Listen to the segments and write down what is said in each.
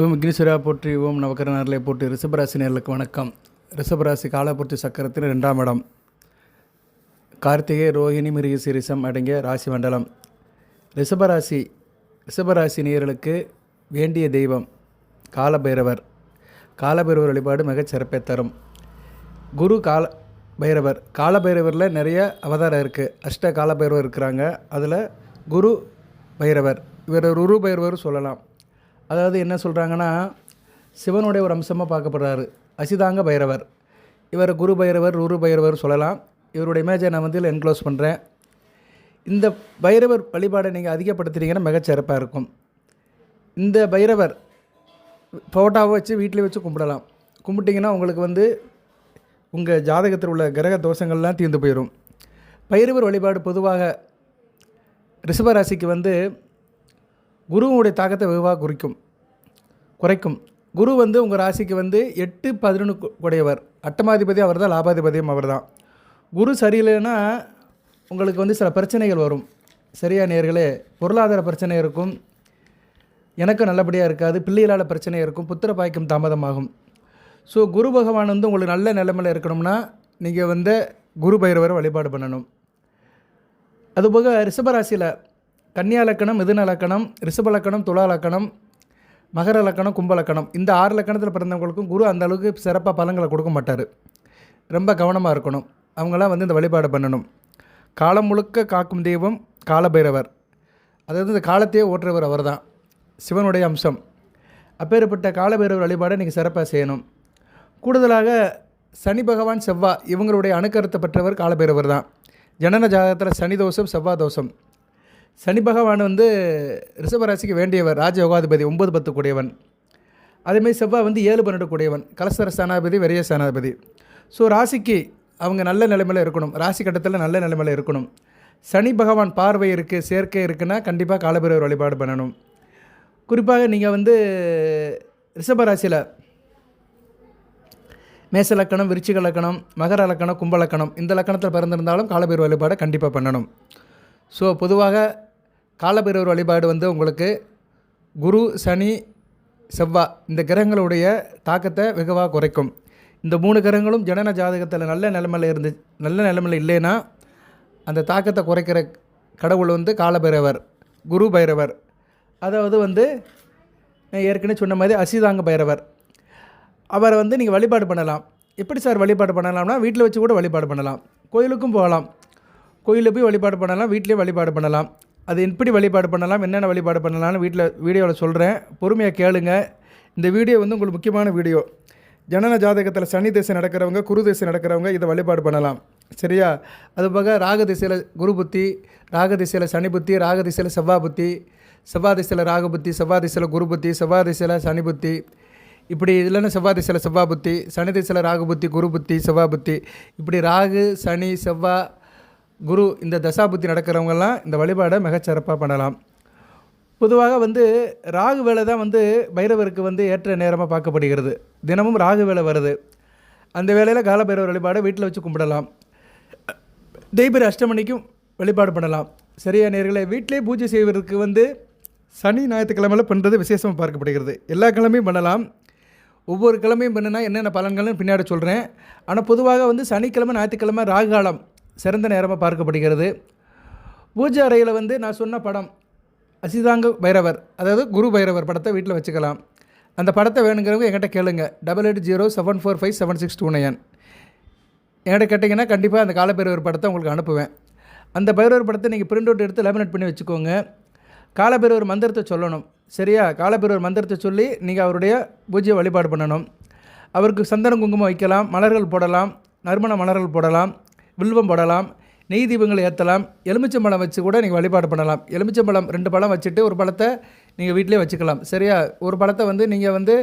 ஓம் விக்னேஸ்வரா போற்றி ஓம் நவக்கரனாரிலே போற்றி ரிஷபராசி நேர்களுக்கு வணக்கம். ரிஷபராசி காலப்பூர்த்தி சக்கரத்தின் ரெண்டாம் இடம். கார்த்திகை ரோஹிணி மிருக சிரிசம் அடங்கிய ராசி மண்டலம். ரிஷபராசி ரிஷபராசி நேர்களுக்கு வேண்டிய தெய்வம் காலபைரவர். காலபைரவர் வழிபாடு மிகச் சிறப்பை தரும். குரு கால பைரவர். காலபைரவரில் நிறைய அவதாரம் இருக்குது அஷ்ட காலபைரவர் இருக்கிறாங்க. அதில் குரு பைரவர். இவர் ஒரு உரு பைரவர் சொல்லலாம். அதாவது என்ன சொல்கிறாங்கன்னா சிவனுடைய ஒரு அம்சமாக பார்க்கப்படுறாரு. அசிதாங்க பைரவர். இவர் குரு பைரவர் ருரு பைரவர் சொல்லலாம். இவருடைய இமேஜை நான் வந்து என்க்ளோஸ் பண்ணுறேன் இந்த பைரவர் வழிபாடை நீங்கள் அதிகப்படுத்துகிறீங்கன்னா மிகச்சிறப்பாக இருக்கும். இந்த பைரவர் ஃபோட்டோவை வச்சு வீட்டில் வச்சு கும்பிடலாம். கும்பிட்டிங்கன்னா உங்களுக்கு வந்து உங்கள் ஜாதகத்தில் உள்ள கிரக தோஷங்கள்லாம் தீர்ந்து போயிடும் பைரவர் வழிபாடு பொதுவாக ரிஷபராசிக்கு வந்து குருவுடைய தாக்கத்தை வெகுவாக குறிக்கும். குறைக்கும். குரு வந்து உங்கள் ராசிக்கு வந்து எட்டு பதினொன்று உடையவர். அட்டமாதிபதி அவர் தான் லாபாதிபதியும் அவர் தான் குரு சரியில்லைன்னா உங்களுக்கு வந்து சில பிரச்சனைகள் வரும். சரியா நேர்களே பொருளாதார பிரச்சனை இருக்கும். எனக்கும் நல்லபடியாக இருக்காது. பிள்ளைகளால் பிரச்சனை இருக்கும். புத்திர பாய்க்கும் தாமதமாகும். ஸோ குரு பகவான் வந்து உங்களுக்கு நல்ல நிலைமையில் இருக்கணும்னா நீங்கள் வந்து குரு பைரவரை வழிபாடு பண்ணணும். அதுபோக ரிஷபராசியில் கன்னியா லக்கணம் மிதுன லக்கணம் ரிஷப லக்கணம் துலா லக்கணம் மகர லக்கணம் கும்ப லக்கணம். இந்த ஆறு லக்கணத்தில் பிறந்தவங்களுக்கும் குரு அந்த அளவுக்கு சிறப்பாக பலங்களை கொடுக்க மாட்டார். ரொம்ப கவனமாக இருக்கணும். அவங்களாம் வந்து இந்த வழிபாடு பண்ணணும். காலம் முழுக்க காக்கும் தெய்வம் காலபைரவர். அதாவது இந்த காலத்தையே ஓட்டுறவர் அவர் தான் சிவனுடைய அம்சம். அப்பேற்பட்ட காலபைரவர் வழிபாடை நீங்கள் சிறப்பாக செய்யணும். கூடுதலாக சனி பகவான் செவ்வாய் இவங்களுடைய அணுக்கருத்தை பெற்றவர் காலபைரவர் தான் ஜனன ஜாதகத்தில் சனி தோஷம் செவ்வாய் தோஷம். சனி பகவான் வந்து ரிஷபராசிக்கு வேண்டியவர் ராஜயோகாதிபதி ஒன்பது பத்து கூடியவன். அதேமாதிரி செவ்வாய் வந்து ஏழு பன்னெண்டு கூடியவன் கலசர சேனாதிபதி வெறிய சேனாதிபதி ஸோ ராசிக்கு அவங்க நல்ல நிலைமையில் இருக்கணும். ராசி கட்டத்தில் நல்ல நிலைமையில் இருக்கணும். சனி பகவான் பார்வை இருக்குது சேர்க்கை இருக்குன்னா கண்டிப்பாக காலபிரவர் வழிபாடு பண்ணணும். குறிப்பாக நீங்கள் வந்து ரிஷபராசியில் மேச லக்கணம் விருச்சிக லக்கணம் மகர லக்கணம் கும்ப லக்கணம் இந்த லக்கணத்தில் பிறந்திருந்தாலும் காலபேர் வழிபாடை கண்டிப்பாக பண்ணணும். ஸோ பொதுவாக காலபைரவர் வழிபாடு வந்து உங்களுக்கு குரு சனி செவ்வாய் இந்த கிரகங்களுடைய தாக்கத்தை வெகுவாக குறைக்கும். இந்த மூணு கிரகங்களும் ஜனன ஜாதகத்தில் நல்ல நிலமையில் இருந்து நல்ல நிலமையில் இல்லைன்னா அந்த தாக்கத்தை குறைக்கிற கடவுள் வந்து காலபைரவர் குரு பைரவர். அதாவது வந்து நான் ஏற்கனவே சொன்ன மாதிரி அசிதாங்க பைரவர். அவரை வந்து நீங்கள் வழிபாடு பண்ணலாம். எப்படி சார் வழிபாடு பண்ணலாம்னா வீட்டில் வச்சு கூட வழிபாடு பண்ணலாம். கோயிலுக்கும் போகலாம். கோயிலில் போய் வழிபாடு பண்ணலாம் வீட்லேயும் வழிபாடு பண்ணலாம். அது எப்படி வழிபாடு பண்ணலாம் என்னென்ன வழிபாடு பண்ணலாம்னு வீட்டில் வீடியோவில் சொல்கிறேன். பொறுமையாக கேளுங்க. இந்த வீடியோ வந்து உங்களுக்கு முக்கியமான வீடியோ. ஜனன ஜாதகத்தில் சனி திசை நடக்கிறவங்க குரு திசை நடக்கிறவங்க இதை வழிபாடு பண்ணலாம். சரியா? அது போக ராக திசையில் குரு புத்தி ராக திசையில் சனி புத்தி ராக திசையில் செவ்வாய் புத்தி செவ்வாய் திசையில் ராக புத்தி செவ்வாய் திசையில் குரு புத்தி செவ்வாய் திசையில் சனி புத்தி. இப்படி இல்லைன்னா செவ்வாய் திசையில் செவ்வாய் புத்தி சனி திசையில் ராகு புத்தி குரு புத்தி செவ்வாய் புத்தி. இப்படி ராகு சனி செவ்வாய் குரு இந்த தசா புத்தி நடக்கிறவங்கெல்லாம் இந்த வழிபாடை மிகச்சிறப்பாக பண்ணலாம். பொதுவாக வந்து ராகு வேலை தான் வந்து பைரவருக்கு வந்து ஏற்ற நேரமாக பார்க்கப்படுகிறது. தினமும் ராகு வேலை வருது. அந்த வேளையில் காலபைரவர் வழிபாடை வீட்டில் வச்சு கும்பிடலாம். தெய்பிர அஷ்டமணிக்கும் வழிபாடு பண்ணலாம். சரியா நேர்களை வீட்டிலே பூஜை செய்வதற்கு வந்து சனி ஞாயிற்றுக்கிழமையில் பண்ணுறது விசேஷமாக பார்க்கப்படுகிறது. எல்லா கிழமையும் பண்ணலாம். ஒவ்வொரு கிழமையும் பண்ணுனா என்னென்ன பலன்கள்னு பின்னாடி சொல்கிறேன் ஆனால் பொதுவாக வந்து சனிக்கிழமை ஞாயிற்றுக்கிழமை ராகுகாலம் சிறந்த நேரமாக பார்க்கப்படுகிறது. பூஜை அறையில் வந்து நான் சொன்ன படம் அசிதாங்க பைரவர் அதாவது குரு பைரவர் படத்தை வீட்டில் வச்சுக்கலாம். அந்த படத்தை வேணுங்கிறவங்க என்கிட்ட கேளுங்க. Double eight zero seven four five seven six two nine என்கிட்ட கேட்டிங்கன்னா கண்டிப்பாக அந்த காலபைரவர் படத்தை உங்களுக்கு அனுப்புவேன். அந்த பைரவர் படத்தை நீங்கள் பிரிண்ட் அவுட் எடுத்து லேமினேட் பண்ணி வச்சுக்கோங்க. காலபைரவர் மந்திரத்தை சொல்லணும். சரியா? காலபைரவர் மந்திரத்தை சொல்லி நீங்கள் அவருடைய பூஜையை வழிபாடு பண்ணணும். அவருக்கு சந்தனம் குங்குமம் வைக்கலாம் மலர்கள் போடலாம் நறுமண மலர்கள் போடலாம். வில்வம் போடலாம் நெய் தீபங்களை ஏற்றலாம் எலுமிச்சம்பழம் வச்சு கூட நீங்கள் வழிபாடு பண்ணலாம். எலுமிச்சம்பழம் ரெண்டு பழம் வச்சுட்டு ஒரு பழத்தை நீங்கள் வீட்டிலே வச்சுக்கலாம். சரியா? ஒரு பழத்தை வந்து நீங்கள் வந்து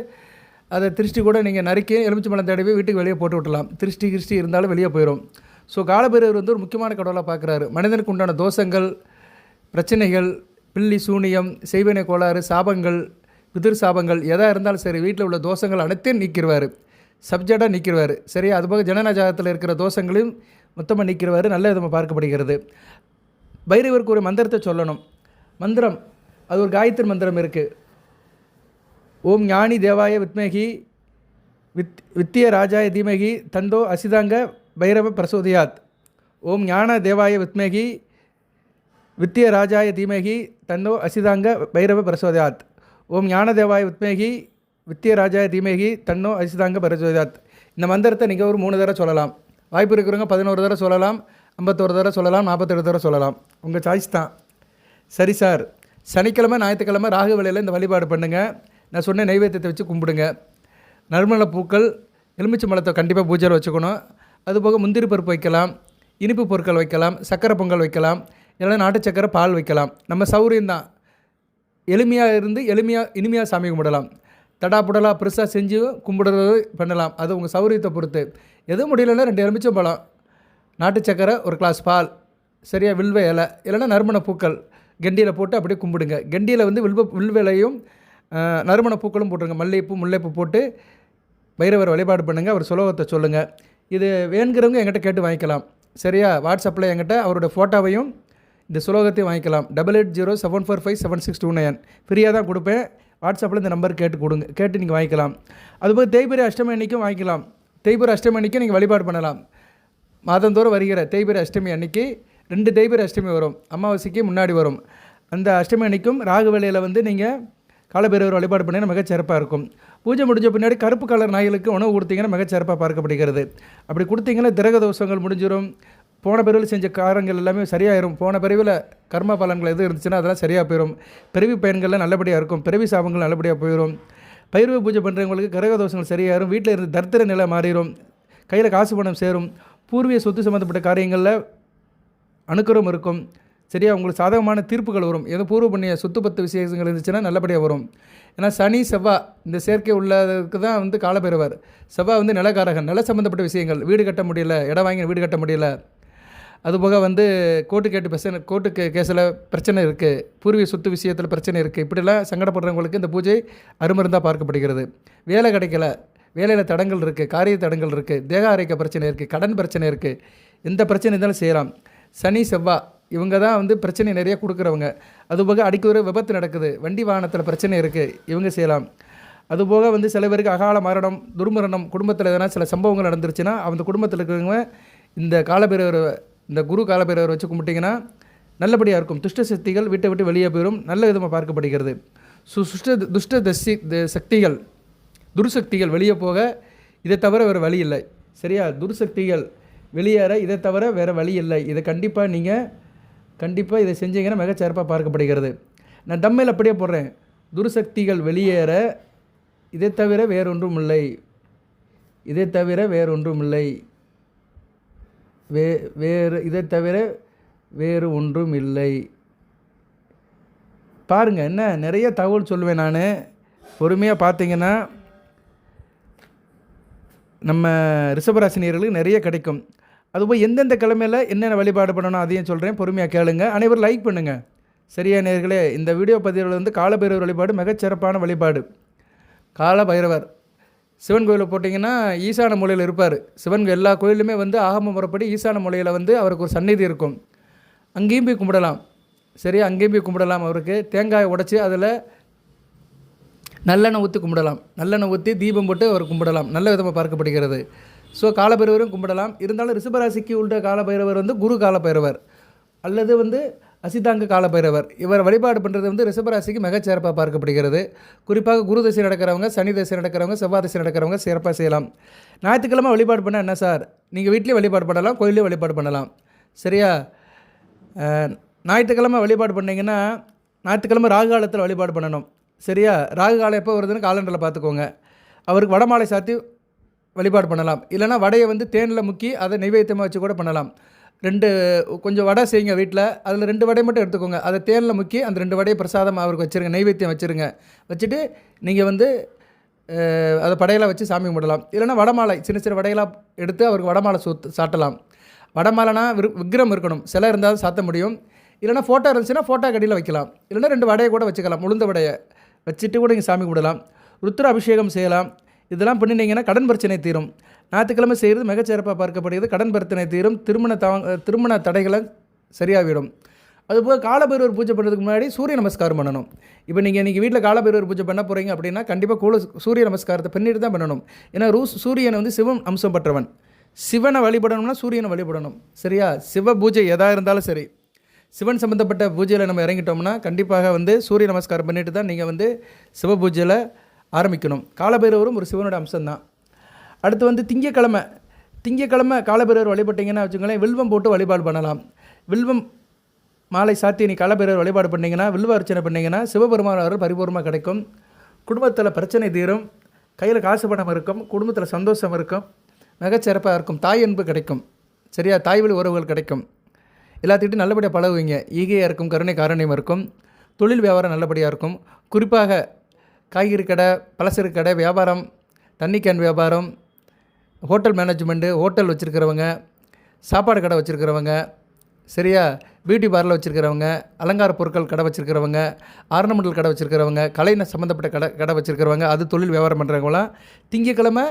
அதை திருஷ்டி கூட நீங்கள் நறுக்கி எலுமிச்சம்பழம் தடவி வீட்டுக்கு வெளியே போட்டு விட்டலாம். திருஷ்டி கிருஷ்டி இருந்தாலும் வெளியே போயிடும் ஸோ காலபைரவர் வந்து ஒரு முக்கியமான கடவுளாக பார்க்குறாரு மனிதனுக்கு உண்டான தோஷங்கள் பிரச்சனைகள் பில்லி சூனியம் செய்வினை கோளாறு சாபங்கள் பிதிர் சாபங்கள் எதாக இருந்தாலும் சரி வீட்டில் உள்ள தோஷங்கள் அனைத்தையும் நீக்கிடுவார் சப்ஜெக்டாக நீக்கிடுவார் சரியா? அதுபோக ஜனநாயகத்தில் இருக்கிற தோஷங்களையும் மொத்தமாக நீக்கிறவாறு நல்ல விதமாக பார்க்கப்படுகிறது. பைரவருக்கு ஒரு மந்திரத்தை சொல்லணும். மந்திரம் அது ஒரு காயத்ரி மந்திரம் இருக்குது ஓம் ஞானி தேவாய வித்மகி வித் வித்திய ராஜாய தீமகி தந்தோ அசிதாங்க பைரவ பிரசோதியாத். ஓம் ஞான தேவாய வித்மகி வித்திய ராஜாய தீமகி தன்னோ அசிதாங்க பைரவ பிரசோதியாத். ஓம் ஞான தேவாய வித்மேகி வித்திய ராஜாய தீமேகி தன்னோ அசிதாங்க பிரசோதியாத். இந்த மந்திரத்தை நீங்கள் ஒரு மூணு தடவை சொல்லலாம். வாய்ப்பு இருக்கிறவங்க பதினோரு தடவை சொல்லலாம் ஐம்பத்தோரு தடவை சொல்லலாம் நாற்பத்தெட்டு தடவை சொல்லலாம். உங்கள் சாய்ஸ் தான். சரி சார். சனிக்கிழமை ஞாயிற்றுக்கிழமை ராகு வேலையில் இந்த வழிபாடு பண்ணுங்கள் நான் சொன்ன நைவேத்தியத்தை வச்சு கும்பிடுங்க. நறுமண பூக்கள் எலுமிச்சை மலத்தை கண்டிப்பாக பூஜையில் வச்சுக்கணும். அதுபோக முந்திரி பருப்பு வைக்கலாம் இனிப்பு பொருட்கள் வைக்கலாம் சக்கரை பொங்கல் வைக்கலாம் இல்லைன்னா நாட்டு சக்கரை பால் வைக்கலாம். நம்ம சௌரியம் தான். எளிமையாக இருந்து எளிமையாக இனிமையாக சாமி கும்பிடலாம். தடா பெருசாக செஞ்சு கும்பிடுறது பண்ணலாம். அது உங்கள் சௌரியத்தை பொறுத்து. எதுவும் முடியலன்னா ரெண்டு எலுமிச்சம் பழம் நாட்டு சக்கரை ஒரு கிளாஸ் பால் சரியா வில்வ இலை இல்லைன்னா நறுமண பூக்கள் கெண்டியில் போட்டு அப்படியே கும்பிடுங்க. கெண்டியில் வந்து வில்வ வில்வ இலையும் நறுமண பூக்களும் போட்டுருங்க. மல்லிகைப்பூ முல்லைப்பூ போட்டு பைரவர் வழிபாடு பண்ணுங்கள் அவர் சுலோகத்தை சொல்லுங்கள் இது வேணுங்கிறவங்க என்கிட்ட கேட்டு வாங்கிக்கலாம். சரியா? வாட்ஸ்அப்பில் என்கிட்ட அவரோட ஃபோட்டோவையும் இந்த சுலோகத்தையும் வாங்கிக்கலாம். Double eight zero seven four five seven six two nine. ஃப்ரீயாக தான் கொடுப்பேன். வாட்ஸ்அப்பில் இந்த நம்பர் கேட்டு கொடுங்க கேட்டு நீங்கள் வாங்கிக்கலாம். அதுபோல் தேய்பிரி அஷ்டமி அன்னைக்கும் வாங்கிக்கலாம். தேய்பிரி அஷ்டமி அன்னைக்கும் நீங்கள் வழிபாடு பண்ணலாம். மாதந்தோறும் வருகிற தேய்பிரி அஷ்டமி அன்னைக்கு ரெண்டு தேய்பிரி அஷ்டமி வரும். அமாவாசைக்கு முன்னாடி வரும். அந்த அஷ்டமி அன்னைக்கும் ராகு வேலையில் வந்து நீங்கள் காலபேரவர் வழிபாடு பண்ணினா மிகச்சிறப்பாக இருக்கும். பூஜை முடிஞ்ச பின்னாடி கருப்பு கலர் நாய்களுக்கு உணவு கொடுத்தீங்கன்னா மிகச்சிறப்பாக பார்க்கப்படுகிறது. அப்படி கொடுத்தீங்கன்னா திரக தோஷங்கள் முடிஞ்சிடும் போன பிறவில் செஞ்ச காரங்கள் எல்லாமே சரியாயிரும். போன பிரிவில் கர்ம பலன்கள் எது இருந்துச்சுன்னா அதெல்லாம் சரியாக போயிடும் பிறவி பயன்கள்லாம் நல்லபடியாக இருக்கும். பிறவி சாபங்கள் நல்லபடியாக போயிடும் பயிர்வு பூஜை பண்ணுறவங்களுக்கு கிரக தோஷங்கள் சரியாயிரும். வீட்டில் இருந்து தரித்திர நிலை மாறிடும் கையில் காசு பணம் சேரும். பூர்வீக சொத்து சம்மந்தப்பட்ட காரியங்களில் அணுக்கரம் இருக்கும். சரியா உங்களுக்கு சாதகமான தீர்ப்புகள் வரும். ஏதோ பூர்வ பண்ணிய சொத்து பத்து விசேஷங்கள் இருந்துச்சுன்னா நல்லபடியாக வரும். ஏன்னா சனி செவ்வாய் இந்த சேர்க்கை உள்ளதுக்கு தான் வந்து காலப்பெறுவார். செவ்வாய் வந்து நிலக்காரகன். நில சம்மந்தப்பட்ட விஷயங்கள். வீடு கட்ட முடியல. இடம் வாங்கி வீடு கட்ட முடியல. அதுபோக வந்து கோர்ட்டு கேட்டு பிரச்சனை கோர்ட்டு கேஸில் பிரச்சனை இருக்குது பூர்வீக சொத்து விஷயத்தில் பிரச்சனை இருக்குது இப்படிலாம் சங்கடப்படுறவங்களுக்கு இந்த பூஜை அருமருந்தாக பார்க்கப்படுகிறது. வேலை கிடைக்கல. வேலையில் தடங்கள் இருக்குது காரிய தடங்கள் இருக்குது தேக ஆரோக்கிய பிரச்சனை இருக்குது கடன் பிரச்சனை இருக்குது எந்த பிரச்சனை இருந்தாலும் செய்யலாம். சனி செவ்வாய் இவங்க தான் வந்து பிரச்சனை நிறைய கொடுக்குறவங்க. அதுபோக அடிக்கடி விபத்து நடக்குது. வண்டி வாகனத்தில் பிரச்சனை இருக்குது இவங்க செய்யலாம். அதுபோக வந்து சில பேருக்கு அகால மரணம் துர்மரணம் குடும்பத்தில் எதனா சில சம்பவங்கள் நடந்துருச்சுன்னா அந்த குடும்பத்தில் இருக்கிறவங்க இந்த காலபைரவர் இந்த குரு காலபைரவர் வச்சு கும்பிட்டிங்கன்னா நல்லபடியாக இருக்கும். துஷ்ட சக்திகள் வீட்டை விட்டு வெளியே போயிடும் நல்ல விதமாக பார்க்கப்படுகிறது. சு சுஷ்ட துஷ்ட தசி சக்திகள் துர்சக்திகள் வெளியே போக இதை தவிர வேறு வழி இல்லை. சரியா? துர்சக்திகள் வெளியேற இதை தவிர வேறு வழி இல்லை. இதை கண்டிப்பாக நீங்கள் கண்டிப்பாக இதை செஞ்சீங்கன்னா மிகச்சிறப்பாக பார்க்கப்படுகிறது. நான் தம்மையில் அப்படியே போடுறேன். துர்சக்திகள் வெளியேற இதை தவிர வேறொன்றும் இல்லை. இதை தவிர வேறொன்றும் இல்லை. வே வேறு இதை தவிர வேறு ஒன்றும் இல்லை. பாருங்கள் என்ன நிறைய தகவல் சொல்லுவேன் நான். பொறுமையாக பார்த்தீங்கன்னா நம்ம ரிஷபராசினியர்களுக்கு நிறைய கிடைக்கும். அதுபோல் எந்தெந்த கிழமையில் என்னென்ன வழிபாடு பண்ணணும் அதையும் சொல்கிறேன் பொறுமையாக கேளுங்க. அனைவரும் லைக் பண்ணுங்கள் சரியா நேர்களே இந்த வீடியோ பதிவில் வந்து காலபைரவர் வழிபாடு மிகச்சிறப்பான வழிபாடு. கால பைரவர் சிவன் கோயிலில் போட்டிங்கன்னா ஈசான மூலையில் இருப்பார். சிவன் எல்லா கோயிலுமே வந்து ஆகம முறைப்படி ஈசான மூலையில் வந்து அவருக்கு ஒரு சந்நிதி இருக்கும். அங்கேயும் போய் கும்பிடலாம். சரி அங்கேயும் போய் கும்பிடலாம் அவருக்கு. தேங்காயை உடச்சி அதில் நல்லெண்ணெய் ஊற்றி கும்பிடலாம். நல்லெண்ணெய் ஊற்றி தீபம் போட்டு அவர் கும்பிடலாம். நல்ல விதமாக பார்க்கப்படுகிறது. ஸோ காலபைரவரும் கும்பிடலாம். இருந்தாலும் ரிஷபராசிக்கு உள்ள காலபைரவர் வந்து குரு காலபைரவர். அல்லது வந்து அசிதாங்க காலபைரவர். இவர் வழிபாடு பண்ணுறது வந்து ரிஷபராசிக்கு மிகச்சிறப்பாக பார்க்கப்படுகிறது. குறிப்பாக குரு தசை நடக்கிறவங்க சனி தசை நடக்கிறவங்க செவ்வாய் தசை நடக்கிறவங்க சிறப்பாக செய்யலாம். ஞாயிற்றுக்கிழமை வழிபாடு பண்ணால் என்ன சார்? நீங்கள் வீட்லேயும் வழிபாடு பண்ணலாம் கோயிலையும் வழிபாடு பண்ணலாம். சரியா? ஞாயிற்றுக்கிழமை வழிபாடு பண்ணீங்கன்னா ஞாயிற்றுக்கிழமை ராகு காலத்தில் வழிபாடு பண்ணணும். சரியா? ராகு காலம் எப்போ வருதுன்னு காலண்டரில் பார்த்துக்கோங்க. அவருக்கு வடமாலை சாத்தி வழிபாடு பண்ணலாம். இல்லைனா வடையை வந்து தேனில் முக்கி அதை நைவேத்தியமாக வச்சு கூட பண்ணலாம். ரெண்டு கொஞ்சம் வடை செய்யுங்க வீட்டில். அதில் ரெண்டு வடை மட்டும் எடுத்துக்கோங்க. அதை தேனில் முக்கி அந்த ரெண்டு வடையை பிரசாதம் அவருக்கு வச்சுருங்க நைவேத்தியம் வச்சுருங்க. வச்சுட்டு நீங்கள் வந்து அதை படையெல்லாம் வச்சு சாமி கும்பிடலாம். இல்லைனா வடமாலை சின்ன சின்ன வடையெல்லாம் எடுத்து அவருக்கு வடமாலை சுத்து சாட்டலாம். வடமாலைனா விரு விக்கிரம் இருக்கணும். சிலை இருந்தால் சாத்த முடியும். இல்லைனா ஃபோட்டோ இருந்துச்சுன்னா ஃபோட்டோ கடியில் வைக்கலாம். இல்லைனா ரெண்டு வடையை கூட வச்சுக்கலாம் உளுந்த வடையை. வச்சுட்டு கூட நீங்கள் சாமி கும்பிடலாம். ருத்ர அபிஷேகம் செய்யலாம். இதெல்லாம் பண்ணினீங்கன்னா கடன் பிரச்சனை தீரும். ஞாயிற்றுக்கிழமை செய்கிறது மிகச்சிறப்பாக பார்க்கப்படுகிறது. கடன் பிரச்சனை தீரும் திருமண தவ திருமண தடைகளை சரியாகிவிடும். அதுபோக காலபைரவர் பூஜை பண்ணுறதுக்கு முன்னாடி சூரிய நமஸ்காரம் பண்ணணும். இப்போ நீங்கள் இன்றைக்கி வீட்டில் காலபைரவர் பூஜை பண்ண போகிறீங்க அப்படின்னா கண்டிப்பாக கூட சூரிய நமஸ்காரத்தை பண்ணிட்டு தான் பண்ணணும். ஏன்னா ரூஸ் சூரியனை வந்து சிவன் அம்சம் பெற்றவன். சிவனை வழிபடணும்னா சூரியனை வழிபடணும். சரியா? சிவ பூஜை எதாக இருந்தாலும் சரி. சிவன் சம்மந்தப்பட்ட பூஜையில் நம்ம இறங்கிட்டோம்னா கண்டிப்பாக வந்து சூரிய நமஸ்காரம் பண்ணிட்டு தான் நீங்கள் வந்து சிவ பூஜையில் ஆரம்பிக்கணும். காலபைரவரும் ஒரு சிவனோட அம்சம்தான். அடுத்து வந்து திங்கக்கிழமை. திங்கக்கிழமை காலபைரவர் வழிபட்டிங்கன்னா வச்சுக்கோங்களேன் வில்வம் போட்டு வழிபாடு பண்ணலாம். வில்வம் மாலை சாத்தி நீ காலபைரவர் வழிபாடு பண்ணிங்கன்னா வில்வ அர்ச்சனை பண்ணிங்கன்னா சிவபெருமான் அருள் பரிபூர்ணமாக கிடைக்கும். குடும்பத்தில் பிரச்சனை தீரும். கையில் காசு பணம் இருக்கும். குடும்பத்தில் சந்தோஷம் இருக்கும். மிகச்சிறப்பாக இருக்கும். தாய் அன்பு கிடைக்கும். சரியா? தாய் வழி உறவுகள் கிடைக்கும். எல்லாத்துக்கிட்டும் நல்லபடியாக பழகுவீங்க. ஈகையாக இருக்கும். கருணை காரணியம் இருக்கும். தொழில் வியாபாரம் நல்லபடியாக இருக்கும். குறிப்பாக காய்கறி கடை பலசரு கடை வியாபாரம் தண்ணி கேன் வியாபாரம் ஹோட்டல் மேனேஜ்மெண்ட்டு ஹோட்டல் வச்சுருக்கிறவங்க சாப்பாடு கடை வச்சுருக்கிறவங்க சரியா? பியூட்டி பார்லர் வச்சுருக்கிறவங்க அலங்கார பொருட்கள் கடை வச்சுருக்கிறவங்க ஆர்னமெண்டல் கடை வச்சுருக்கிறவங்க கலை சம்மந்தப்பட்ட கடை கடை வச்சுருக்கிறவங்க அது தொழில் வியாபாரம் பண்ணுறவங்களாம் திங்கக்கிழமை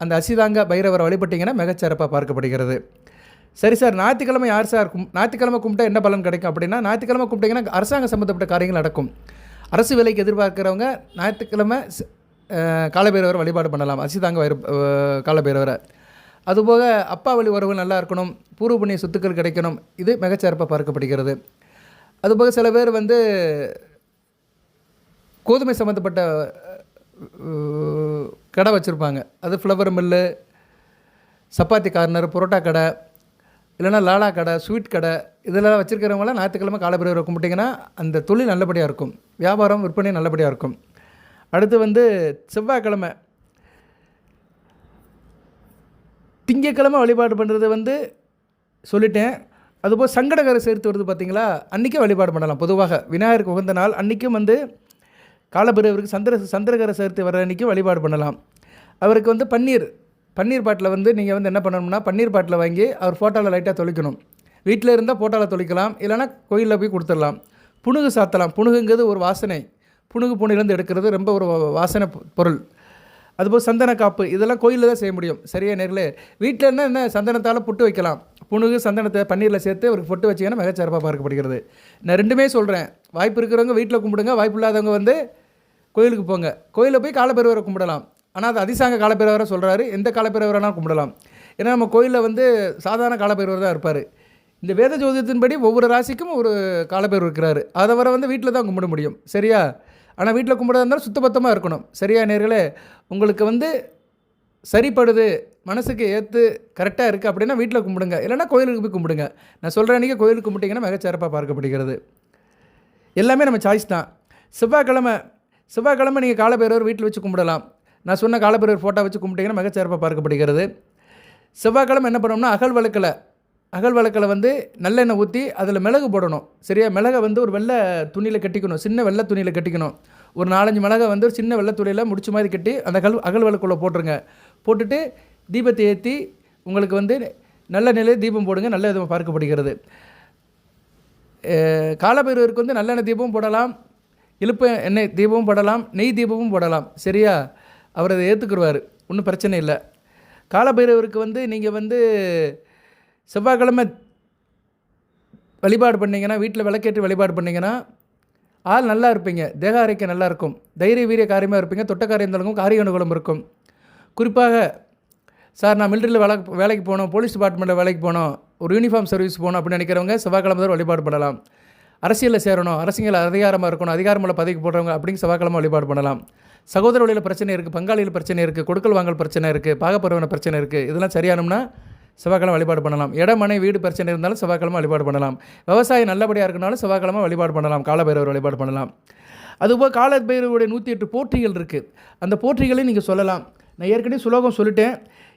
அந்த அசிதாங்க பைரவரை வழிபட்டிங்கன்னா மிகச்சிறப்பாக பார்க்கப்படுகிறது. சரி சார் ஞாயிற்றுக்கிழமை யார் சார் கும் ஞாயிற்றுக்கிழமை கும்பிட்டா என்ன பலன் கிடைக்கும் அப்படின்னா ஞாயிற்றுக்கிழமை கும்பிட்டிங்கன்னா அரசாங்க சம்மந்தப்பட்ட காரியங்கள் நடக்கும். அரசு வேலைக்கு எதிர்பார்க்கிறவங்க ஞாயிற்றுக்கிழமை காலபைரவர் வழிபாடு பண்ணலாம். அசிதாங்க வயிறு காலபைரவரை. அதுபோக அப்பா வழி உறவு நல்லா இருக்கணும். பூர்வ புண்ணிய சொத்துக்கள் கிடைக்கணும். இது மிகச்சிறப்பாக பார்க்கப்படுகிறது. அதுபோக சில பேர் வந்து கோதுமை சம்மந்தப்பட்ட கடை வச்சுருப்பாங்க. அது flour mill chapati corner parotta கடை இல்லைன்னா லாலா கடை ஸ்வீட் கடை இதெல்லாம் வச்சுருக்கிறவங்களாம் ஞாயிற்றுக்கிழமை காலப்பிரிவரை கும்பிட்டிங்கன்னா அந்த தொழில் நல்லபடியாக இருக்கும். வியாபாரம் விற்பனை நல்லபடியாக இருக்கும். அடுத்து வந்து செவ்வாய்க்கிழமை. திங்கக்கிழமை வழிபாடு பண்ணுறது வந்து சொல்லிட்டேன். அதுபோல் சங்கடகரை சேர்த்து வருது பார்த்தீங்களா அன்றைக்கே வழிபாடு பண்ணலாம். பொதுவாக விநாயகருக்கு உகந்த நாள் அன்றைக்கும் வந்து காலபிரவருக்கு சந்திர சந்திரகரை சேர்த்து வர அன்றைக்கும் வழிபாடு பண்ணலாம். அவருக்கு வந்து பன்னீர் பன்னீர் பாட்டில் வந்து நீங்கள் வந்து என்ன பண்ணணும்னா பன்னீர் பாட்டில் வாங்கி அவர் ஃபோட்டோவில் லைட்டாக தொளிக்கணும். வீட்டில் இருந்தால் ஃபோட்டோவில் தொளிக்கலாம். இல்லைன்னா கோயிலில் போய் கொடுத்துடலாம். புணுகு சாத்தலாம். புணுகுங்கிறது ஒரு வாசனை. புணுகு பூனையிலேருந்து எடுக்கிறது ரொம்ப ஒரு வாசனை பொருள். அதுபோல் சந்தன காப்பு இதெல்லாம் கோயிலில் தான் செய்ய முடியும். சரியா நேரில். வீட்டில் என்ன சந்தனத்தால் புட்டு வைக்கலாம். புணுகு சந்தனத்தை பன்னீரில் சேர்த்து அவருக்கு பொட்டு வச்சிங்கன்னா மிகச்சிறப்பாக பார்க்கப்படுகிறது. நான் ரெண்டுமே சொல்கிறேன் வாய்ப்பு இருக்கிறவங்க வீட்டில் கும்பிடுங்க. வாய்ப்பு இல்லாதவங்க வந்து கோயிலுக்கு போங்க. கோயிலில் போய் காலப்பெருவரை கும்பிடலாம். ஆனால் அது அதிசாங்க காலப்பெருவரை சொல்கிறாரு எந்த காலப்பெருவரானாலும் கும்பிடலாம். ஏன்னா நம்ம கோயிலில் வந்து சாதாரண காலப்பெருவர் தான் இருப்பார். இந்த வேத ஜோதியத்தின்படி ஒவ்வொரு ராசிக்கும் ஒரு காலப்பேர் இருக்கிறாரு. அதை வர வந்து வீட்டில் தான் கும்பிட முடியும். சரியா? ஆனால் வீட்டில் கும்பிட இருந்தாலும் சுத்தபத்தமாக இருக்கணும். சரியா நேர்களே? உங்களுக்கு வந்து சரிப்படுது மனசுக்கு ஏற்று கரெக்டாக இருக்குது அப்படின்னா வீட்டில் கும்பிடுங்க. இல்லைன்னா கோயிலுக்கு போய் கும்பிடுங்க. நான் சொல்கிற அன்றைக்கி கோயிலுக்கு கும்பிட்டிங்கன்னா மிகச்சிறப்பாக பார்க்கப்படுகிறது. எல்லாமே நம்ம சாய்ஸ் தான். செவ்வாய்க்கிழமை செவ்வாய்க்கிழமை நீங்கள் காலபைரவர் வீட்டில் வச்சு கும்பிடலாம். நான் சொன்ன காலபைரவர் ஃபோட்டோ வச்சு கும்பிட்டிங்கன்னா மிகச்சிறப்பாக பார்க்கப்படுகிறது. செவ்வாய்க்கிழமை என்ன பண்ணோம்னா அகல் விளக்கில் அகல் விளக்கில் வந்து நல்லெண்ணெய் ஊற்றி அதில் மிளகு போடணும். சரியா? மிளகை வந்து ஒரு வெள்ளை துணியில் கட்டிக்கணும். சின்ன வெள்ளை துணியில் கட்டிக்கணும். ஒரு நாலஞ்சு மிளகை வந்து ஒரு சின்ன வெள்ளை துணியில் முடிச்ச மாதிரி கட்டி அந்த அகல் அகல் விளக்குள்ளே போட்டுருங்க. போட்டுட்டு தீபத்தை ஏற்றி உங்களுக்கு வந்து நல்ல நிலையில் தீபம் போடுங்க. நல்ல விதமாக பார்க்கப்படுகிறது. காலபைரவருக்கு வந்து நல்லெண்ணெய் தீபமும் போடலாம். இழுப்பு எண்ணெய் தீபமும் போடலாம். நெய் தீபமும் போடலாம். சரியா? அவர் அதை ஏற்றுக்குருவார் ஒன்றும் பிரச்சனை இல்லை. காலபைரவருக்கு வந்து நீங்கள் வந்து செவ்வாய்க்கிழமை வழிபாடு பண்ணிங்கன்னா வீட்டில் விளக்கேற்றி வழிபாடு பண்ணீங்கன்னா ஆள் நல்லா இருப்பீங்க. தேக ஆரோக்கியம் நல்லா இருக்கும். தைரிய வீரிய காரியமாக இருப்பீங்க. தொட்ட காரியம் தொடங்கும் காரிய அனுகூலம் இருக்கும். குறிப்பாக சார் நான் மிலிட்டரியில் வேலை வேலைக்கு போகணும் போலீஸ் டிபார்ட்மெண்ட்டில் வேலைக்கு போனோம் ஒரு யூனிஃபார்ம் சர்வீஸ் போகணும் அப்படின்னு நினைக்கிறவங்க செவ்வாய்க்கிழமை தான் வழிபாடு பண்ணலாம். அரசியலில் சேரணும். அரசியல் அதிகாரமாக இருக்கணும். அதிகாரமுள்ள பதவிக்கு போடுறவங்க அப்படின்னு செவ்வாய்க்கிழமை வழிபாடு பண்ணலாம். சகோதர வழியில் பிரச்சனை இருக்குது பங்காளியில் பிரச்சனை இருக்குது கொடுக்கல் வாங்கல் பிரச்சனை இருக்குது பாகப்பருவன பிரச்சனை இருக்குது இதெல்லாம் சரியானோம்னா செவ்வாய்க்கிழமை வழிபாடு பண்ணலாம். இடம் மனை வீடு பிரச்சனை இருந்தாலும் செவ்வாய்க்கிழமை வழிபாடு பண்ணலாம். விவசாயம் நல்லபடியாக இருக்கனாலும் செவ்வாய்க்கிழமை வழிபாடு பண்ணலாம். காலபைரவர் வழிபாடு பண்ணலாம். அதுபோல் காலபைரவருடைய நூற்றி எட்டு போற்றிகள் இருக்குது அந்த போற்றிகளையும் நீங்கள் சொல்லலாம். நான் ஏற்கனவே சுலோகம் சொல்லிட்டேன்.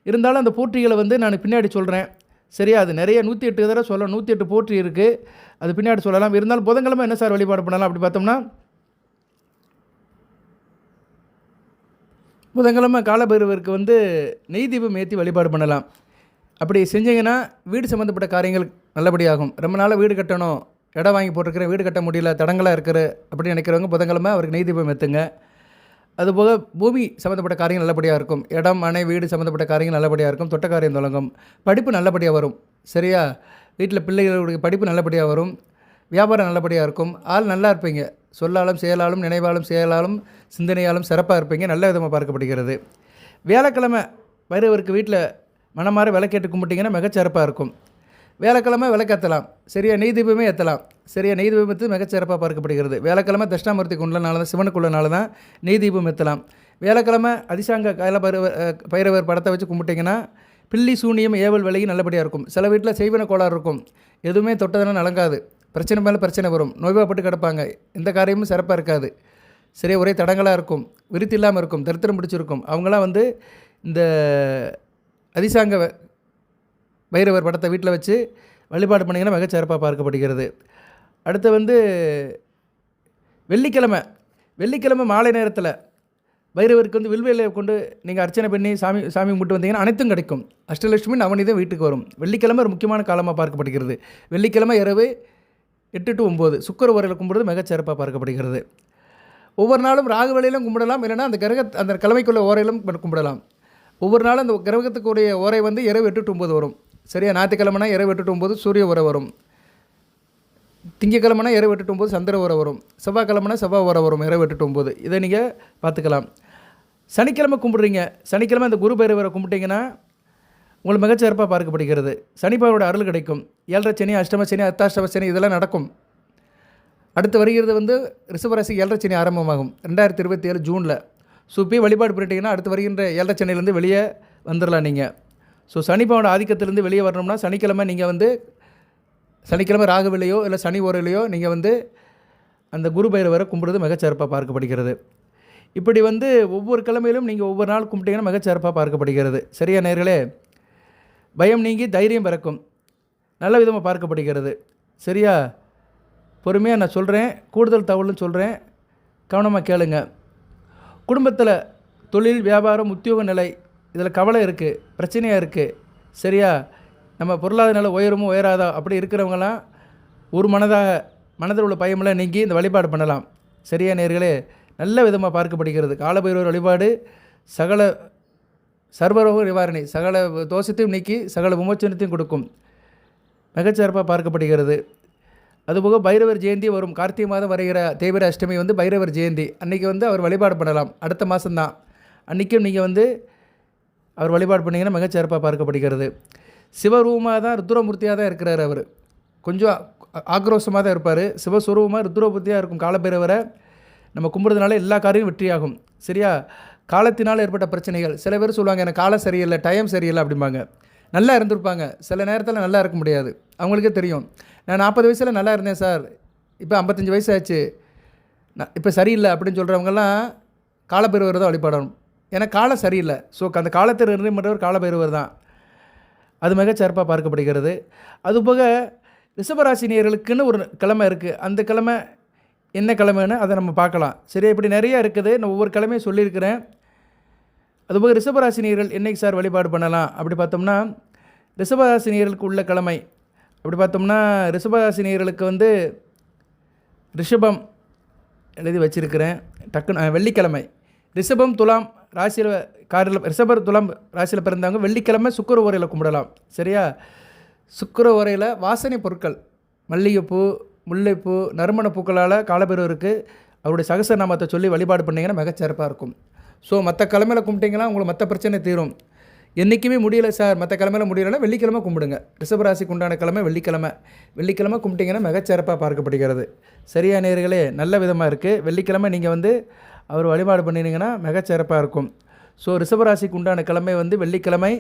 இருந்தாலும் அந்த போற்றிகளை வந்து நான் பின்னாடி சொல்கிறேன் சரியா? அது நிறைய நூற்றி எட்டு தடவை சொல்ல நூற்றி எட்டு போற்றி இருக்குது அது பின்னாடி சொல்லலாம். இருந்தாலும் புதன்கிழமை என்ன சார் வழிபாடு பண்ணலாம்? அப்படி பார்த்தோம்னா புதன்கிழமை காலபைரவருக்கு வந்து நெய் தீபம் ஏற்றி வழிபாடு பண்ணலாம். அப்படி செஞ்சீங்கன்னா வீடு சம்மந்தப்பட்ட காரியங்கள் நல்லபடியாகும். ரொம்ப நாளாக வீடு கட்டணும். இடம் வாங்கி போட்டிருக்கிறேன் வீடு கட்ட முடியல தடங்களாக இருக்கிற அப்படின்னு நினைக்கிறவங்க புதன்கிழமை அவருக்கு நெய் தீபம் ஏற்றுங்க அதுபோக பூமி சம்மந்தப்பட்ட காரியங்கள் நல்லபடியாக இருக்கும். இடம் மனை வீடு சம்மந்தப்பட்ட காரியங்கள் நல்லபடியாக இருக்கும். தொட்ட காரியம் தொடங்கும். படிப்பு நல்லபடியாக வரும். சரியா? வீட்டில் பிள்ளைகளுடைய படிப்பு நல்லபடியாக வரும். வியாபாரம் நல்லபடியாக இருக்கும். ஆள் நல்லா இருப்பீங்க. சொல்லாலும் செயலாலும் நினைவாலும் செயலாலும் சிந்தனையாலும் சிறப்பாக இருப்பீங்க. நல்ல விதமாக பார்க்கப்படுகிறது. வியாழக்கிழமை பைரவருக்கு வீட்டில் மனமாற விளக்கேட்டு கும்பிட்டிங்கன்னா மிகச்சிறப்பாக இருக்கும். வேலைக்கிழமை விளக்கேற்றலாம் சரியா நெய் தீபமே ஏற்றலாம் சரியா நெய் தீபம் மிகச்சிறப்பாக பார்க்கப்படுகிறது வேலைக்கிழமை தட்சிணாமூர்த்திக்கு உள்ளனால தான் சிவனுக்குள்ளனால தான் நெய் தீபம் ஏற்றலாம் வேலைக்கிழமை அதிசாங்க கால பைரவர் பைரவர் படத்தை வச்சு கும்பிட்டிங்கன்னா பில்லி சூனியம் ஏவல் விலகி நல்லபடியாக இருக்கும். சில வீட்டில் செய்வன கோளாறு இருக்கும். எதுவுமே தொட்டதுனா நலங்காது. பிரச்சனை மேலே பிரச்சனை வரும். நோய்வாப்பட்டு கிடப்பாங்க. எந்த காரியமும் சிறப்பாக இருக்காது. சரியா ஒரே தடங்களாக இருக்கும். விருத்தி இல்லாமல் இருக்கும். தரித்திரம் பிடிச்சிருக்கும். அவங்களாம் வந்து இந்த அதிசாங்க பைரவர் படத்தை வீட்டில் வச்சு வழிபாடு பண்ணிங்கன்னா மிகச்சிறப்பாக பார்க்கப்படுகிறது. அடுத்து வந்து வெள்ளிக்கிழமை வெள்ளிக்கிழமை மாலை நேரத்தில் பைரவருக்கு வந்து வில்வேலை கொண்டு நீங்கள் அர்ச்சனை பண்ணி சாமி சாமி கும்பிட்டு வந்தீங்கன்னா அனைத்தும் கிடைக்கும். அஷ்டலட்சுமி நவநீதம் வீட்டுக்கு வரும். வெள்ளிக்கிழமை ஒரு முக்கியமான காலமாக பார்க்கப்படுகிறது. வெள்ளிக்கிழமை இரவு எட்டு டு ஒம்பது சுக்கர உரையில் கும்பிடுறது மிகச்சிறப்பாக பார்க்கப்படுகிறது. ஒவ்வொரு நாளும் ராகு வேலையிலும் கும்பிடலாம். இல்லைன்னா அந்த கிரக அந்த கிழமைக்குள்ள ஓரையிலும் கும்பிடலாம். ஒவ்வொரு நாளும் அந்த கிரகத்துக்குரிய ஓரை வந்து இரவு எட்டு டு ஒம்பது வரும். சரியா? ஞாயிற்றுக்கிழமைனா இரவு எட்டு டு ஒம்பது சூரிய உரை வரும். திங்கக்கிழமைனா இரவு எட்டு ஒம்பது சந்திர உரை வரும். செவ்வாய்க்கிழமைனா செவ்வாய் உரை வரும் இரவு எட்டு ஒம்பது இதை நீங்கள் பார்த்துக்கலாம். சனிக்கிழமை கும்பிட்றீங்க. சனிக்கிழமை அந்த குரு பைரவரை கும்பிட்டீங்கன்னா உங்களுக்கு மிகச்சிறப்பாக பார்க்கப்படுகிறது. சனிப்பாவோட அருள் கிடைக்கும். ஏழரை சனி அஷ்டம சனி அத்தாஷ்டம சனி இதெல்லாம் நடக்கும். அடுத்து வருகிறது வந்து ரிஷபராசி ஏழரை சனி ஆரம்பமாகும். ரெண்டாயிரத்தி இருபத்தி ஏழு ஜூனில். ஸோ இப்போயே வழிபாடு பண்ணிட்டீங்கன்னா அடுத்து வருகின்ற ஏழரை சென்னையிலேருந்து வெளியே வந்துடலாம் நீங்கள் ஸோ சனிப்பாவோட ஆதிக்கத்திலேருந்து வெளியே வரணும்னா சனிக்கிழமை நீங்கள் வந்து சனிக்கிழமை ராகுவிலையோ இல்லை சனி ஓரையிலையோ நீங்கள் வந்து அந்த குரு பைரவரை கும்பிடுறது மிகச்சிறப்பாக பார்க்கப்படுகிறது. இப்படி வந்து ஒவ்வொரு கிழமையிலும் நீங்கள் ஒவ்வொரு நாள் கும்பிட்டீங்கன்னா மிகச்சிறப்பாக பார்க்கப்படுகிறது. சரியா நேர்களே? பயம் நீங்கி தைரியம் பிறக்கும். நல்ல விதமாக பார்க்கப்படுகிறது. சரியா? பொறுமையாக நான் சொல்கிறேன் கூடுதல் தகவலும் சொல்கிறேன் கவனமாக கேளுங்கள் குடும்பத்தில் தொழில் வியாபாரம் உத்தியோக நிலை இதில் கவலை இருக்குது பிரச்சனையாக இருக்குது சரியா? நம்ம பொருளாதார நிலை உயருமோ உயராதா? அப்படி இருக்கிறவங்களாம் ஒரு மனதாக மனதில் உள்ள பயமெல்லாம் நீங்கி இந்த வழிபாடு பண்ணலாம். சரியா நேர்களே? நல்ல விதமாக பார்க்கப்படுகிறது. காலபைரவர் வழிபாடு சகல சர்வரோக நிவாரணி சகல தோஷத்தையும் நீக்கி சகல விமோச்சனத்தையும் கொடுக்கும். மிகச்சிறப்பாக பார்க்கப்படுகிறது. அதுபோக பைரவர் ஜெயந்தி வரும். கார்த்திகை மாதம் வரைகிற தேவிர அஷ்டமி வந்து பைரவர் ஜெயந்தி. அன்றைக்கி வந்து அவர் வழிபாடு பண்ணலாம். அடுத்த மாதம்தான் அன்றைக்கும் நீங்கள் வந்து அவர் வழிபாடு பண்ணிங்கன்னா மிகச்சிறப்பாக பார்க்கப்படுகிறது. சிவரூபமாக தான் ருத்ரமூர்த்தியாக தான் இருக்கிறார் அவர். கொஞ்சம் ஆக்ரோஷமாக தான் இருப்பார். சிவஸ்வரூபமாக ருத்ரமூர்த்தியாக இருக்கும் காலபைரவரை நம்ம கும்பிட்றதுனால எல்லா காரியமும் வெற்றியாகும். சரியா? காலத்தினால் ஏற்பட்ட பிரச்சனைகள். சில பேர் சொல்லுவாங்க எனக்கு காலம் சரியில்லை டைம் சரியில்லை அப்படிம்பாங்க. நல்லா இருந்திருப்பாங்க. சில நேரத்தில் நல்லா இருக்க முடியாது. அவங்களுக்கே தெரியும். நான் நாற்பது வயசில் நல்லா இருந்தேன் சார். இப்போ ஐம்பத்தஞ்சு வயசு ஆச்சு. நான் இப்போ சரியில்லை அப்படின்னு சொல்கிறவங்கெல்லாம் காலப்பெருவர் தான் வழிபடணும். ஏன்னா காலம் சரியில்லை. ஸோ அந்த காலத்தை நிர்ணயம் பண்ணுறவர் காலப்பெருவர் தான். அது மிக சிறப்பாக பார்க்கப்படுகிறது. அதுபோக ரிஷபராசினியர்களுக்குன்னு ஒரு கிழமை இருக்குது அந்த கிழமை என்ன கிழமைன்னு அதை நம்ம பார்க்கலாம். சரி இப்படி நிறையா இருக்குது. நான் ஒவ்வொரு கிழமையும் சொல்லியிருக்கிறேன். அதுபோக ரிஷபராசினியர்கள் என்னைக்கு சார் வழிபாடு பண்ணலாம்? அப்படி பார்த்தோம்னா ரிஷபராசினியர்களுக்கு உள்ள கிழமை அப்படி பார்த்தோம்னா ரிஷபராசினியர்களுக்கு வந்து ரிஷபம் எழுதி வச்சிருக்கிறேன். டக்குன்னு வெள்ளிக்கிழமை. ரிஷபம் துலாம் ராசியில் காரில் ரிஷபர் துலாம் ராசியில் பிறந்தவங்க வெள்ளிக்கிழமை சுக்கர உரையில் கும்பிடலாம். சரியா? சுக்கர உரையில் வாசனை பொருட்கள். மல்லிகைப்பூ முல்லைப்பூ நறுமண பூக்களால் காலபெருவருக்கு அவருடைய சகசநாமத்தை சொல்லி வழிபாடு பண்ணிங்கன்னா மிகச்சிறப்பாக இருக்கும். ஸோ மற்ற கிழமையில் கும்பிட்டிங்கன்னா உங்களுக்கு மற்ற பிரச்சனை தீரும். என்றைக்குமே முடியல சார். மற்ற கிழமையில முடியலைன்னா வெள்ளிக்கிழமை கும்பிடுங்க. ரிஷபராசிக்கு உண்டான கிழமை வெள்ளிக்கிழமை. வெள்ளிக்கிழமை கும்பிட்டிங்கன்னா மிகச்சிறப்பாக பார்க்கப்படுகிறது. சரியா நேர்களே நல்ல விதமாக இருக்குது வெள்ளிக்கிழமை நீங்கள் வந்து அவர் வழிபாடு பண்ணினீங்கன்னா மிகச்சிறப்பாக இருக்கும். ஸோ ரிஷபராசிக்கு உண்டான கிழமை வந்து வெள்ளிக்கிழமை.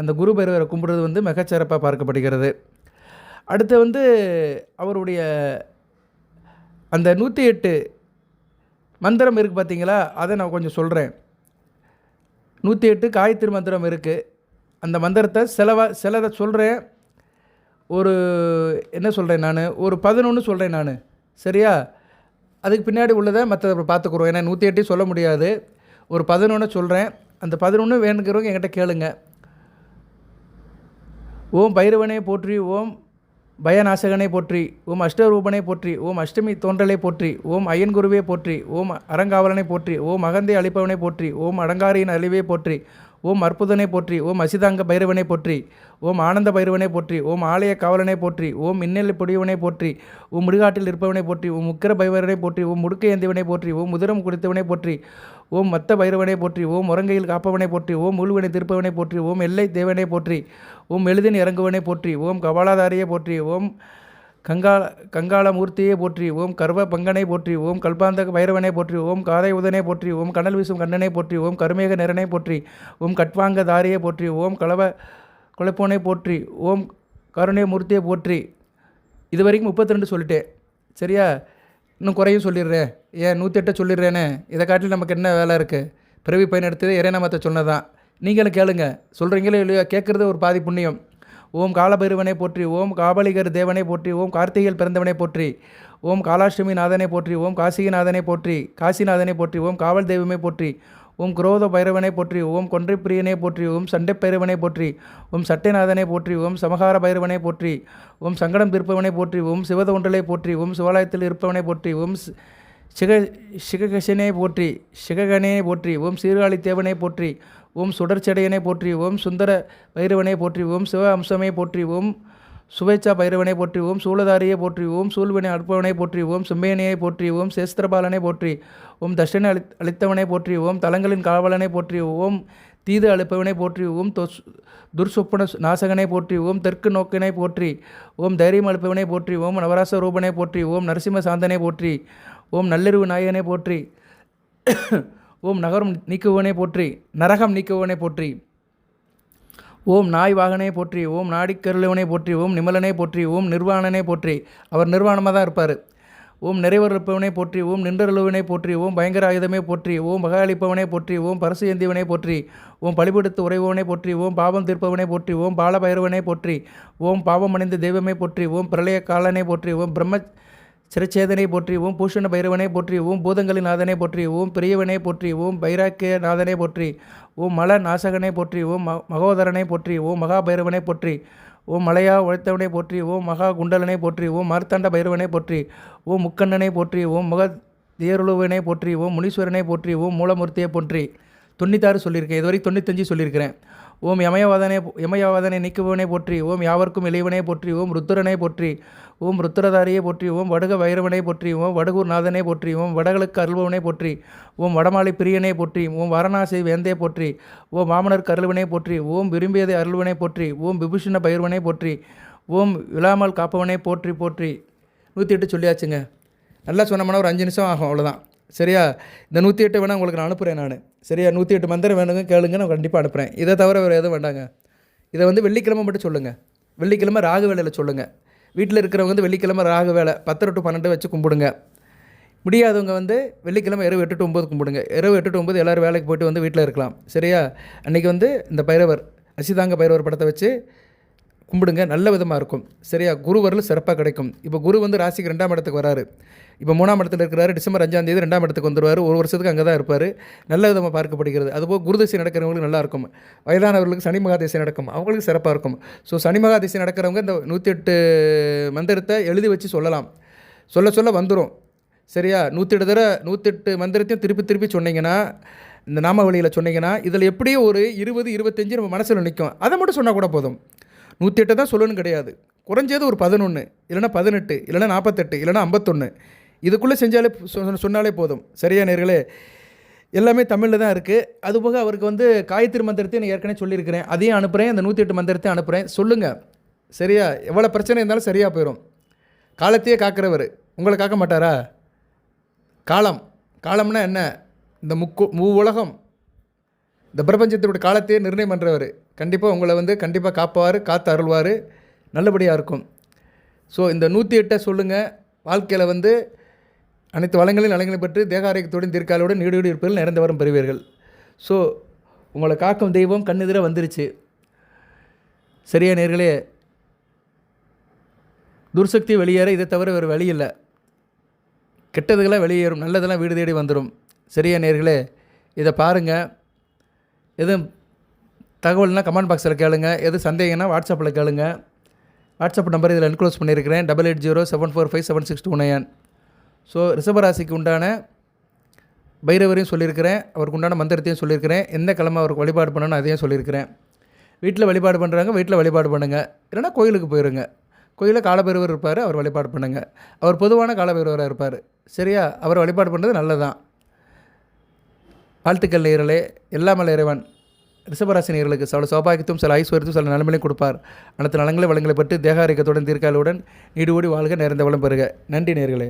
அந்த குரு பைரவரை கும்பிடுறது வந்து மிகச்சிறப்பாக பார்க்கப்படுகிறது. அடுத்து வந்து அவருடைய அந்த நூற்றி எட்டு மந்திரம் இருக்குது பார்த்தீங்களா அதை நான் கொஞ்சம் சொல்கிறேன் நூற்றி எட்டு காயத்ரி மந்திரம் இருக்குது அந்த மந்திரத்தை சிலவா சிலதை சொல்கிறேன் ஒரு என்ன சொல்கிறேன் நான்? ஒரு பதினொன்று சொல்கிறேன் நான். சரியா? அதுக்கு பின்னாடி உள்ளதை மற்ற பார்த்துக்குறோம். ஏன்னா நூற்றி எட்டு சொல்ல முடியாது. ஒரு பதினொன்று சொல்கிறேன் அந்த பதினொன்று வேணுங்கிறவங்க என்கிட்ட கேளுங்க. ஓம் பைரவனே போற்றி ஓம் பயநாசகனை போற்றி ஓம் அஷ்டரூபனை போற்றி ஓம் அஷ்டமி தோன்றலை போற்றி ஓம் அய்யன்குருவே போற்றி ஓம் அறங்காவலனை போற்றி ஓம் அகந்தை அழிப்பவனை போற்றி ஓம் அடங்காரியின் அழிவே போற்றி ஓம் அற்புதனை போற்றி ஓம் அசிதாங்க பைரவனை போற்றி ஓம் ஆனந்த பைரவனை போற்றி ஓம் ஆலய காவலனை போற்றி ஓம் மின்னல் பொடியவனை போற்றி ஓம் முடுகாட்டில் இருப்பவனை போற்றி ஓம் முக்கிர பைரவனை போற்றி ஓம் முடுக்க ஏந்தியவனை போற்றி ஓம் முதிரம் குடித்தவனை போற்றி ஓம் மத்த பைரவனை போற்றி ஓம் முரங்கையில் காப்பவனை போற்றி ஓம் முழுவனை திருப்பவனை போற்றி ஓம் எல்லை தேவனை போற்றி ஓம் எழுதின் இறங்குவனை போற்றி ஓம் கபாலாதாரியை போற்றி ஓம் கங்காள கங்காளமூர்த்தியை போற்றி ஓம் கர்வ பங்கனை போற்றி ஓம் கல்பாந்த பைரவனை போற்றி ஓம் காதை உதனை போற்றி ஓம் கனல் வீசும் கண்ணனை போற்றி ஓம் கருமேக நிறனை போற்றி ஓம் கட்வாங்க தாரியை போற்றி ஓம் கலவ குலைப்போனை போற்றி ஓம் கருணை மூர்த்தியை போற்றி இது வரைக்கும் முப்பத்தி ரெண்டு சொல்லிட்டேன் சரியா இன்னும் குறையும் சொல்லிடுறேன் ஏன் நூற்றெட்ட சொல்லிடுறேன்னு சொல்லிடுறேனே? இதை காட்டில் நமக்கு என்ன வேலை இருக்குது பிறவி பயன் எடுத்தது இறைநாமத்தை சொன்னதான். நீங்களும் கேளுங்க. சொல்கிறீங்களோ இல்லையோ கேட்குறது ஒரு பாதி புண்ணியம். ஓம் காலபைரவனை போற்றி ஓம் காபலிகர் தேவனை போற்றி ஓம் கார்த்திகையில் பிறந்தவனை போற்றி ஓம் காலாஷ்டமி நாதனை போற்றி ஓம் காசிகிநாதனை போற்றி காசிநாதனை போற்றி ஓம் காவல் தெய்வமே போற்றி ஓம் குரோத பைரவனை போற்றி ஓம் கொன்றை பிரியனை போற்றி ஓம் சண்டை பைரவனை போற்றி ஓம் சட்டைநாதனை போற்றி ஓம் சமகார பைரவனை போற்றி ஓம் சங்கடம் தீர்ப்பவனை போற்றி ஓம் சிவத ஒன்றலை போற்றி ஓம் சிவாலயத்தில் இருப்பவனை போற்றி ஓம் சிக சிககசனே போற்றி சிககனே போற்றி ஓம் சீர்காழி தேவனை போற்றி ஓம் சுடர்ச்சடையனை போற்றி ஓம் சுந்தர பைரவனை போற்றி ஓம் சிவ அம்சமே போற்றி ஓம் சுவேச்சா பைரவனை போற்றிவோம் ஓம் சூலதாரியை சூழ்வினை அற்பவனை போற்றிவோம் ஓம் போற்றிவோம் சேஸ்திரபாலனை போற்றி ஓம் தர்ஷனை அளி அளித்தவனை போற்றி தலங்களின் காவலனை போற்றி ஓம் தீது அழுப்பவனை போற்றிவோம் தொஸ் துர்சொப்பன நாசகனை போற்றி ஓம் தெற்கு நோக்கினை போற்றி ஓம் தைரியம் அழுப்பவனை போற்றி ஓம் நவராச ரூபனை போற்றி ஓம் நரசிம்ம சாந்தனை போற்றி ஓம் நள்ளிரவு நாயகனை போற்றி ஓம் நகரம் நீக்குவனை போற்றி நரகம் நீக்குவனை போற்றி. ஓம் நாய் வாகனே போற்றி ஓம் நாடிக்கருளவனே போற்றி ஓம் நிமலனே போற்றி ஓம் நிர்வாணனே போற்றி அவர் நிர்வாணமாக தான் இருப்பார் ஓம் நிறைவருப்பவனே போற்றி ஓம் நின்றருளுவனே போற்றி ஓம் பயங்கர ஆயுதமே போற்றி ஓம் மகாளிப்பவனை போற்றி ஓம் பரசு ஏந்தியவனே போற்றி ஓம் பழிபடுத்து உறைபவனை போற்றி ஓம் பாவம் தீர்ப்பவனே போற்றி ஓம் பாலபைரவனே போற்றி ஓம் பாவம் அணிந்த தெய்வமே போற்றி ஓம் பிரளய காலனை போற்றி ஓம் பிரம்ம சிரச்சேதனை போற்றியவும் பூஷண பைரவனை போற்றியவும் பூதங்களின் நாதனை போற்றியவும் பெரியவனை போற்றியவும் பைராக்கிய நாதனை போற்றி ஓம் மல நாசகனை போற்றியவும் ம- மகோதரனை போற்றியவும் மகா பைரவனை போற்றி ஓம் மலையா உழைத்தவனை போற்றி ஓம் மகா குண்டலனை போற்றி ஓம் மார்த்தாண்ட பைரவனை போற்றி ஓம் முக்கண்ணனை போற்றி ஓம் முக தேருளுவனை போற்றி ஓம் முனீஸ்வரனை போற்றி ஓம் மூலமூர்த்தியை போற்றி தொண்ணூத்தாறு சொல்லியிருக்கேன். இதுவரை தொண்ணூத்தஞ்சு சொல்லியிருக்கிறேன். ஓம் யமயவாதனை யமயவதனை நீக்குபவனே போற்றி ஓம் யாவர்க்கும் இளைவனே போற்றி ஓம் ருத்ரனை போற்றி ஓம் ருத்ரதாரியை போற்றி ஓம் வடுக வைரவனை போற்றி ஓம் வடுகூர் நாதனை போற்றி ஓம் வடகளுக்கு அருள்பவனை போற்றி ஓம் வடமாலை பிரியனை போற்றி ஓம் வாரணாசி வேந்தே போற்றி ஓம் வாமனர் அருள்வனை போற்றி ஓம் விரும்பியதை அருள்வனை போற்றி ஓம் விபூஷண பயிர்வனை போற்றி ஓம் விழாமல் காப்பவனை போற்றி போற்றி நூற்றி எட்டு சொல்லியாச்சுங்க நல்லா சொன்னோம்னா ஒரு அஞ்சு நிமிஷம் ஆகும் அவ்வளோதான் சரியா? இந்த நூற்றி எட்டு வேணால் உங்களுக்கு நான் அனுப்புகிறேன் நான். சரியா? நூற்றி எட்டு மந்திரம் வேணுங்க கேளுங்க நான் கண்டிப்பாக அனுப்புகிறேன் இதை தவிர வேறு எதுவும் வேண்டாங்க. இதை வந்து வெள்ளிக்கிழமை மட்டும் சொல்லுங்கள் வெள்ளிக்கிழமை ராகு வேலையில் சொல்லுங்கள் வீட்டில் இருக்கிறவங்க வந்து வெள்ளிக்கிழமை ராகு வேலை பத்தரை டு பன்னெண்டு வச்சு கும்பிடுங்க. முடியாதவங்க வந்து வெள்ளிக்கிழமை இரவு எட்டு டு ஒம்பது கும்பிடுங்க. இரவு எட்டு டு ஒம்பது எல்லோரும் வேலைக்கு போயிட்டு வந்து வீட்டில் இருக்கலாம். சரியா? அன்றைக்கி வந்து இந்த பைரவர் அசிதாங்க பைரவர் படத்தை வச்சு கும்பிடுங்க. நல்ல விதமாக இருக்கும். சரியா? குருவரில் சிறப்பாக கிடைக்கும். இப்போ குரு வந்து ராசிக்கு ரெண்டாம் இடத்துக்கு வராரு. இப்போ மூணாம் இடத்துல இருக்கிறாரு டிசம்பர் அஞ்சாம் தேதி ரெண்டாம் இடத்துக்கு வந்துருவார் ஒரு வருஷத்துக்கு அங்கே தான் இருப்பார். நல்ல விதமாக பார்க்கப்படுகிறது. அதுபோல் குருதிசை நடக்கிறவங்களுக்கு நல்லா இருக்கும். வயதானவர்களுக்கு சனி மகாதிசை நடக்கும். அவங்களுக்கு சிறப்பாக இருக்கும். ஸோ சனி மகாதிசை நடக்கிறவங்க இந்த நூற்றி எட்டு மந்திரத்தை எழுதி வச்சு சொல்லலாம். சொல்ல சொல்ல வந்துடும் சரியா? நூற்றி எட்டு தடவை நூற்றெட்டு மந்திரத்தையும் திருப்பி திருப்பி சொன்னீங்கன்னா இந்த நாமவழியில் சொன்னீங்கன்னா இதில் எப்படியும் ஒரு இருபது இருபத்தஞ்சு நம்ம மனசில் நிற்கும் அதை மட்டும் சொன்னால் கூட போதும். நூற்றி எட்டு தான் சொல்லணும் கிடையாது. குறைஞ்சது ஒரு பதினொன்று இல்லைன்னா பதினெட்டு இல்லைன்னா நாற்பத்தெட்டு இல்லைன்னா ஐம்பத்தொன்று இதுக்குள்ளே செஞ்சாலே சொன்னாலே போதும். சரியா நேர்களே? எல்லாமே தமிழில் தான் இருக்குது அதுபோக அவருக்கு வந்து காயத்ரி மந்திரத்தையும் நான் ஏற்கனவே சொல்லியிருக்கிறேன். அதையும் அனுப்புகிறேன் அந்த நூற்றி எட்டு மந்திரத்தையும் அனுப்புகிறேன் சொல்லுங்கள் சரியா? எவ்வளோ பிரச்சனை இருந்தாலும் சரியாக போயிடும் காலத்தையே காக்கிறவர். உங்களை காக்க மாட்டாரா? காலம். காலம்னா என்ன? இந்த முக்கு மூ உலகம். இந்த பிரபஞ்சத்தினுடைய காலத்தையே நிர்ணயம் பண்ணுறவர் கண்டிப்பாக உங்களை வந்து கண்டிப்பாக காப்பார் காத்து அருள்வார். நல்லபடியாக இருக்கும். ஸோ இந்த நூற்றி எட்டை சொல்லுங்கள் வாழ்க்கையில் வந்து அனைத்து வளங்களின் நலங்களையும் பெற்று தேக ஆரோக்கியத்துடன் தீர்க்காலோடு நீடு இருப்பதில் நிறைந்த வரம் பெறுவீர்கள். ஸோ உங்களை காக்கும் தெய்வம் கண்ணெதிர வந்துருச்சு. சரியா நேர்களே? துர்சக்தி வெளியேற இதை தவிர வேறு வழி இல்லை. கெட்டதுகளாக வெளியேறும் நல்லதெல்லாம் வீடு தேடி வந்துடும் சரியா நேர்களே? இதை பாருங்கள் எதுவும் தகவல்னால் கமெண்ட் பாக்ஸில் கேளுங்க. எது சந்தேகம்னா வாட்ஸ்அப்பில் கேளுங்க. வாட்ஸ்அப் நம்பர் இதில் என்க்ளோஸ் பண்ணியிருக்கிறேன். Double eight zero seven four five seven six two nine so ரிஷபராசிக்கு உண்டான பைரவரையும் சொல்லியிருக்கிறேன் அவருக்கு உண்டான மந்திரத்தையும் சொல்லியிருக்கிறேன். எந்த கிழமை அவருக்கு வழிபாடு பண்ணணும் அதையும் சொல்லியிருக்கிறேன். வீட்டில் வழிபாடு பண்ணுறாங்க வீட்டில் வழிபாடு பண்ணுங்கள் இல்லைன்னா கோயிலுக்கு போயிடுங்க கோயிலில் காலபைரவர் இருப்பார் அவர் வழிபாடு பண்ணுங்கள் அவர் பொதுவான காலபைரவராக இருப்பார். சரியா? அவர் வழிபாடு பண்ணுறது நல்லதான் வாழ்த்துக்கள் நேயர்களே. எல்லாமல் இறைவன் ரிஷபராசி நேர்களுக்கு சில சௌபாகியத்தும் சில ஐஸ்வர்யத்தும் சில நலன்களையும் கொடுப்பார். அனைத்து நலங்களை வளங்களை பற்றி தேகாரிக்கத்துடன் தீர்க்காலுடன் நீடு ஓடி வாழ்க நிறைந்த வளம் பெறுக. நன்றி நேர்களே